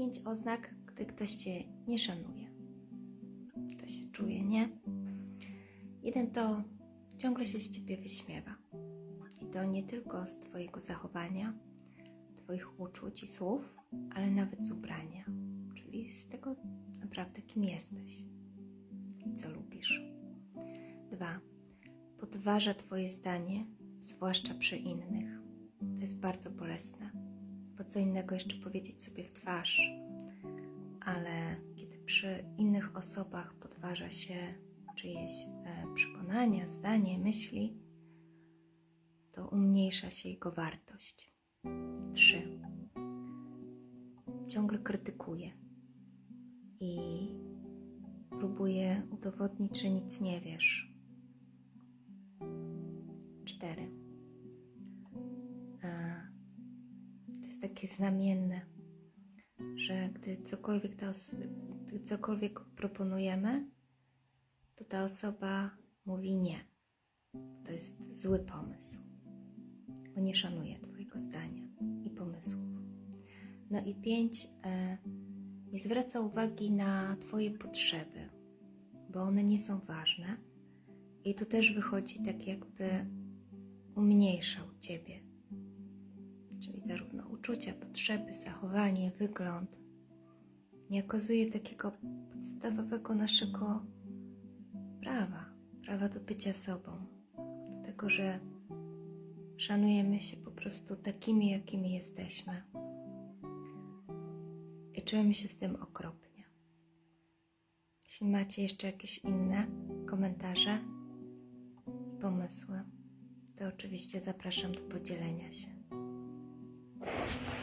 pięć oznak, gdy ktoś cię nie szanuje. To się czuje, nie? Jeden to ciągle się z ciebie wyśmiewa. I to nie tylko z twojego zachowania, twoich uczuć i słów, ale nawet z ubrania, czyli z tego naprawdę, kim jesteś i co lubisz. Dwa. Podważa twoje zdanie, zwłaszcza przy innych. To jest bardzo bolesne, bo co innego jeszcze powiedzieć sobie w twarz, ale kiedy przy innych osobach podważa się czyjeś e, przekonania, zdanie, myśli, to umniejsza się jego wartość. Trzy. Ciągle krytykuje i próbuje udowodnić, że nic nie wiesz. Takie znamienne, że gdy cokolwiek, ta gdy cokolwiek proponujemy, to ta osoba mówi nie. To jest zły pomysł, bo nie szanuje Twojego zdania i pomysłów. No i pięć, e, nie zwraca uwagi na Twoje potrzeby, bo one nie są ważne. I tu też wychodzi tak, jakby umniejszał Ciebie. Uczucia, potrzeby, zachowanie, wygląd. Nie okazuje takiego podstawowego naszego prawa, prawa do bycia sobą, do tego, że szanujemy się po prostu takimi, jakimi jesteśmy. I czujemy się z tym okropnie. Jeśli macie jeszcze jakieś inne komentarze i pomysły, to oczywiście zapraszam do podzielenia się. はい。